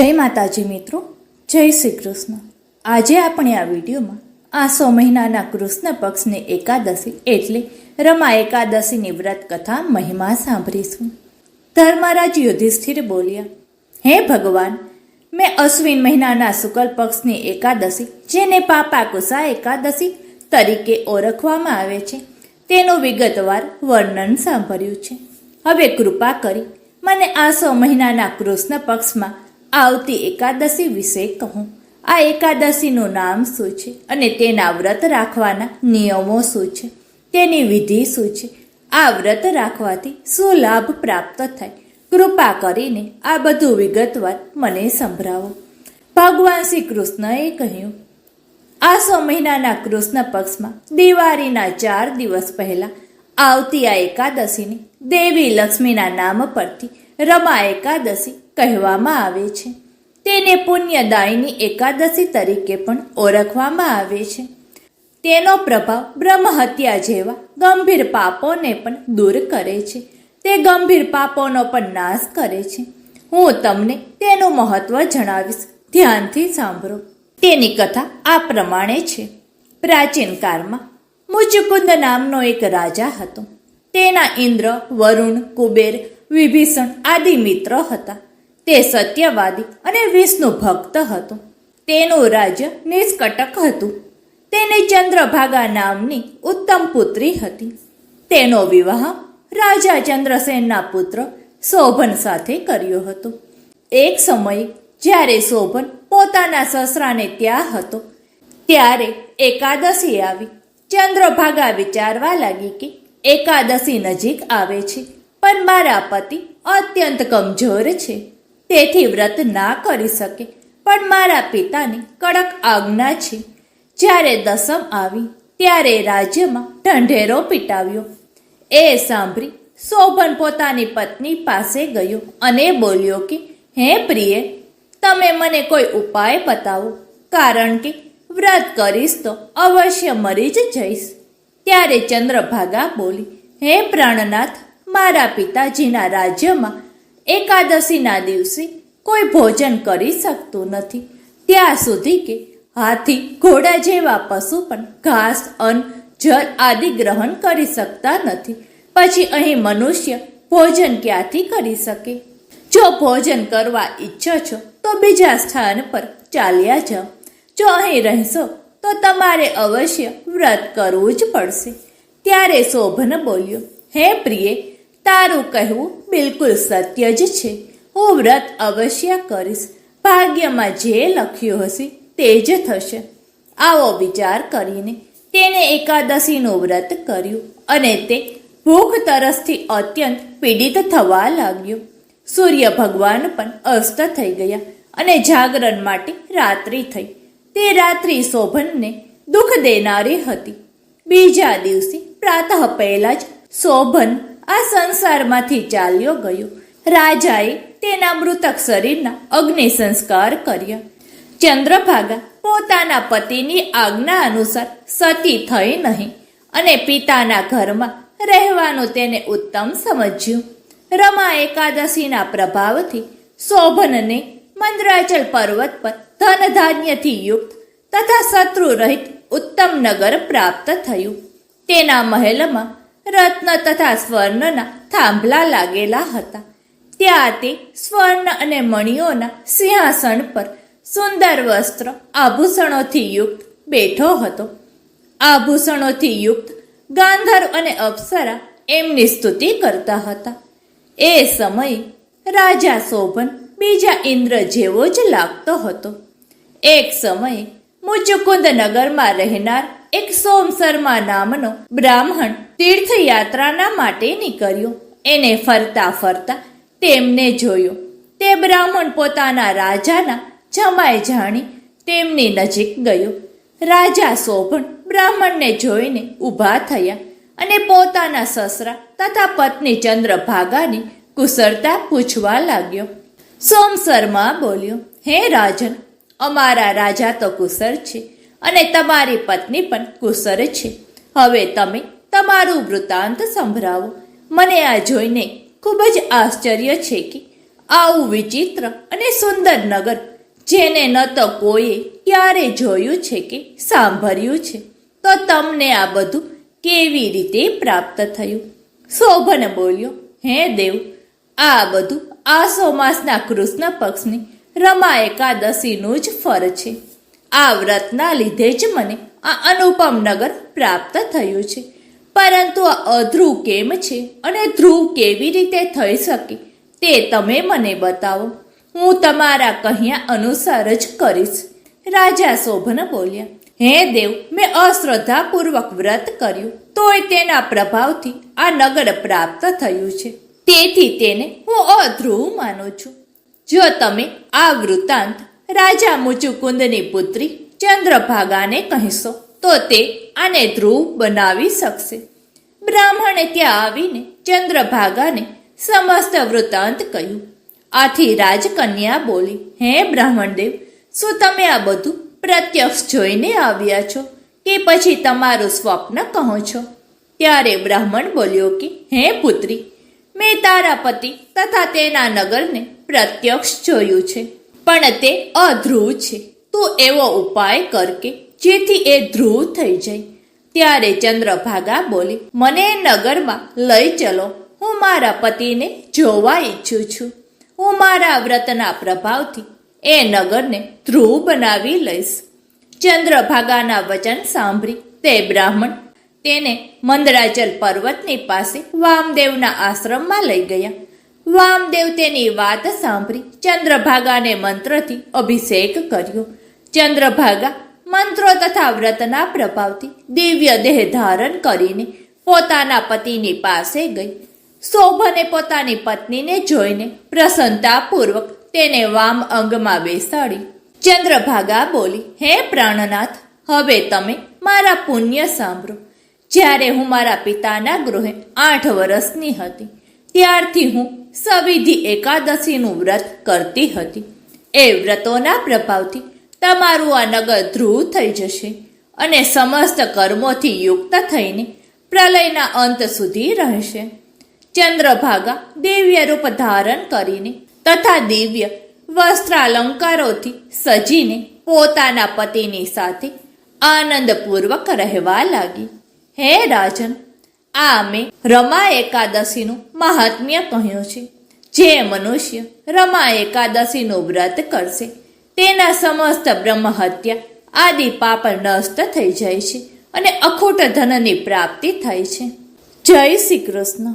જય માતાજી મિત્રો, જય શ્રી કૃષ્ણ. આજે આપણે આ વિડીયોમાં આસો મહિનાના કૃષ્ણ પક્ષની એકાદશી એટલે રમા એકાદશીની વ્રત કથા મહિમા સાંભળીશું. ધર્મરાજ યુધિષ્ઠિર બોલ્યા, હે ભગવાન, મેં અશ્વિન મહિનાના શુકલ પક્ષની એકાદશી, જેને પાપા કુસા એકાદશી તરીકે ઓળખવામાં આવે છે, તેનું વિગતવાર વર્ણન સાંભળ્યું છે. હવે કૃપા કરી, મને આસો મહિનાના કૃષ્ણ પક્ષમાં આવતી એકાદશી વિશે કહું. આ એકાદશીનું નામ શું છે અને તેના વ્રત રાખવાના નિયમો શું છે? તેની વિધિ શું છે? આ વ્રત રાખવાથી શું લાભ પ્રાપ્ત થાય? કૃપા કરીને આ બધું વિગતવાર મને સંભળાવો. ભગવાન શ્રી કૃષ્ણએ કહ્યું આસો મહિનાના કૃષ્ણ પક્ષમાં દિવાળીના ચાર દિવસ પહેલા આવતી આ એકાદશીને દેવી લક્ષ્મીના નામ પરથી રમા એકાદશી કહેવામાં આવે છે. તેને પુણ્યદાયની એકાદશી તરીકે પણ ઓળખવામાં આવે છે. તેનો પ્રભાવ બ્રહ્મહત્યા જેવા ગંભીર પાપોને પણ દૂર કરે છે. તે ગંભીર પાપોનો પણ નાશ કરે છે. હું તમને તેનું મહત્વ જણાવીશ. ધ્યાનથી સાંભળો. તેની કથા આ પ્રમાણે છે. પ્રાચીન કાળમાં મુચુકુંદ નામનો એક રાજા હતો. તેના ઇન્દ્ર, વરુણ, કુબેર, વિભીષણ આદિ મિત્ર હતા. તે સત્યવાદી અને વિષ્ણુ ભક્ત હતો. તેનું રાજ્ય નિષ્કટક હતું. તેને ચંદ્રભાગા નામની ઉત્તમ પુત્રી હતી. તેનો વિવાહ રાજા ચંદ્રસેનના પુત્ર શોભન સાથે કર્યો હતો. એક સમયે જ્યારે શોભન પોતાના સસરાને ત્યાં હતો, ત્યારે એકાદશી આવી. ચંદ્રભાગા વિચારવા લાગી કે એકાદશી નજીક આવે છે, પણ મારા પતિ અત્યંત કમજોર છે. તેથી વ્રત ના કરી શકે. પણ મારા પિતાની કડક આજ્ઞા છે. જ્યારે દસમ આવી, ત્યારે રાજ્યમાં ઢંઢેરો પીટાવ્યો. એ સાંભળી શોભન પોતાની પત્ની પાસે ગયો અને બોલ્યો કે, હે પ્રિય, તમે મને કોઈ ઉપાય બતાવો. કારણ કે વ્રત કરીશ તો અવશ્ય મરી જ જઈશ. ત્યારે ચંદ્રભાગા બોલી, હે પ્રાણનાથ, મારા પિતાજીના રાજ્યમાં એકાદશીના દિવસે કોઈ ભોજન કરી શકતું નથી. ત્યાં સુધી કે હાથી, ઘોડા જેવા પશુ પણ ઘાસ, અન્ન, જળ આદિ ગ્રહણ કરી શકતા નથી. પછી અહીં મનુષ્ય ભોજન ક્યાંથી કરી શકે? જો ભોજન કરવા ઈચ્છો છો, તો બીજા સ્થાન પર ચાલ્યા જાઓ. જો અહીં રહેશો, તો તમારે અવશ્ય વ્રત કરવું જ પડશે. ત્યારે શોભન બોલ્યો, હે પ્રિય તારું કહેવું બિલકુલ સત્ય જ છે. હું વ્રત અવશ્ય કરીશ. ભાગ્યમાં જે લખ્યું હશે તે જ થશે. આવો વિચાર કરીને તેણે એકાદશીનું વ્રત કર્યું અને તે ભૂખ તરસથી અત્યંત પીડિત થવા લાગ્યો. સૂર્ય ભગવાન પણ અસ્ત થઈ ગયા અને જાગરણ માટે રાત્રિ થઈ. તે રાત્રિ શોભનને દુઃખ દેનારી હતી. બીજા દિવસે પ્રાતઃ પહેલા જ શોભન આ સંસારમાંથી ચાલ્યો ગયો. રાજાએ તેના મૃતક શરીરના અગ્નિ સંસ્કાર કર્યા. ચંદ્રભાગા પોતાના પતિની આજ્ઞા અનુસાર સતી થઈ નહીં અને પિતાના ઘરમાં રહેવાનું તેને ઉત્તમ સમજ્યું. રમા એકાદશીના પ્રભાવથી શોભનને મંદ્રાચલ પર્વત પર ધન ધાન્યથી યુક્ત તથા શત્રુ રહિત ઉત્તમ નગર પ્રાપ્ત થયું. તેના મહેલમાં રત્ન તથા સ્વર્ણના થાંભલા લાગેલા હતા. ત્યાં તે સ્વર્ણ અને મણિઓના સિંહાસન પર સુંદર વસ્ત્ર આભૂષણોથી યુક્ત બેઠો હતો. આભૂષણોથી યુક્ત ગાંધર્વ અને અપ્સરા એમની સ્તુતિ કરતા હતા. એ સમયે રાજા શોભન બીજા ઇન્દ્ર જેવો જ લાગતો હતો. એક સમયે મુચુકુંદ નગરમાં રહેનાર એક સોમ શર્મા નામનો બ્રાહ્મણ તીર્થયાત્રાના માટે નીકળ્યો. એને ફરતા ફરતા તેમને જોયો. તે બ્રાહ્મણ પોતાના રાજાના જમાય જાણી તેમની નજીક ગયો. રાજા શોભણ બ્રાહ્મણને જોઈને ઊભા થયા અને પોતાના સસરા તથા પત્ની ચંદ્રભાગાની કુશળતા પૂછવા લાગ્યો. સોમ શર્મા બોલ્યો, હે રાજન અમારા રાજા તો કુશળ છે અને તમારી પત્ની પણ કુશળ છે. હવે તમે તમારું વૃત્તાંત સંભળાવો. મને આ જોઈને ખૂબ જ આશ્ચર્ય છે કે આવું વિચિત્ર અને સુંદર નગર, જેને ન તો કોઈએ ક્યારે જોયું છે કે સાંભળ્યું છે, તો તમને આ બધું કેવી રીતે પ્રાપ્ત થયું? શોભન બોલ્યો, હે દેવ, આ બધું આસો માસના કૃષ્ણ પક્ષની રમા એકાદશીનું જ ફર છે. આ વ્રતના લીધે જ મને આ અનુપમ નગર પ્રાપ્ત થયું છે. પરંતુ આ અધ્રુવ કેમ છે અને ધ્રુવ કેવી રીતે થઈ શકે તે તમે મને બતાવો. હું તમારા કહ્યા અનુસાર જ કરીશ. રાજા શોભન બોલ્યા, હે દેવ, મેં અશ્રદ્ધાપૂર્વક વ્રત કર્યું, તોય તેના પ્રભાવથી આ નગર પ્રાપ્ત થયું છે. તેથી તેને હું અધ્રુવ માનું છું. જો તમે આ વૃત્તાંત રાજા મુચુકુંદની પુત્રી ચંદ્રભાગાને કહેશો, તો તે આને ધ્રુવ બનાવી શકશે. બ્રાહ્મણે ત્યાં આવીને ચંદ્રભાગાને સમસ્ત વૃત્તાંત કહ્યું. આથી રાજકન્યા બોલી, હે બ્રાહ્મણદેવ, શું તમે આ બધું પ્રત્યક્ષ જોઈને આવ્યા છો કે પછી તમારું સ્વપ્ન કહો છો? ત્યારે બ્રાહ્મણ બોલ્યો કે, હે પુત્રી મેં તારા પતિ તથા તેના નગરને પ્રત્યક્ષ જોયું છે. પણ તે અધ્રુવ છે. તું એવો ઉપાય કર કે જેથી એ ધ્રુવ થઈ જાય. ત્યારે ચંદ્રભાગા બોલી, મને નગરમાં લઈ ચલો. હું મારા પતિને જોવા ઈચ્છું છું. હું મારા વ્રતના પ્રભાવથી એ નગરને ધ્રુવ બનાવી લઈશ. ચંદ્રભાગાના વચન સાંભળી તે બ્રાહ્મણ તેને મંદરાચલ પર્વતની પાસે વામદેવના આશ્રમમાં લઈ ગયા. વામદેવ તેની વાત સાંભળી ચંદ્રભાગાને મંત્રથી અભિષેક કર્યો. ચંદ્રભાગા મંત્રો તથા વ્રતના પ્રભાવથી દિવ્ય દેહ ધારણ કરીને પોતાના પતિની પાસે ગઈ. શોભને પોતાની પત્નીને જોઈને પ્રસન્નતાપૂર્વક તેને વામ અંગમાં બેસાડી. ચંદ્રભાગા બોલી, હે પ્રાણનાથ, હવે તમે મારા પુણ્ય સાંભળો. જ્યારે હું મારા પિતાના ગૃહે આઠ વર્ષની હતી, ત્યારથી હું સવિધિ એકાદશીનું વ્રત કરતી હતી. એ વ્રતોના પ્રભાવથી તમારું આ નગર ધ્રુવ થઈ જશે અને સમસ્ત કર્મોથી યુક્ત થઈને પ્રલયના અંત સુધી રહેશે. ચંદ્રભાગા દિવ્ય રૂપ ધારણ કરીને તથા દિવ્ય વસ્ત્રાલંકારોથી સજીને પોતાના પતિની સાથે આનંદપૂર્વક રહેવા લાગી. હે રાજન, આ મેં રમા એકાદશીનું મહાત્મ્ય કહ્યું છે. જે મનુષ્ય રમા એકાદશીનું વ્રત કરશે, તેના સમસ્ત બ્રહ્મ હત્યા આદિ પાપ નષ્ટ થઈ જાય છે અને અખૂટ ધનની પ્રાપ્તિ થાય છે. જય શ્રી કૃષ્ણ.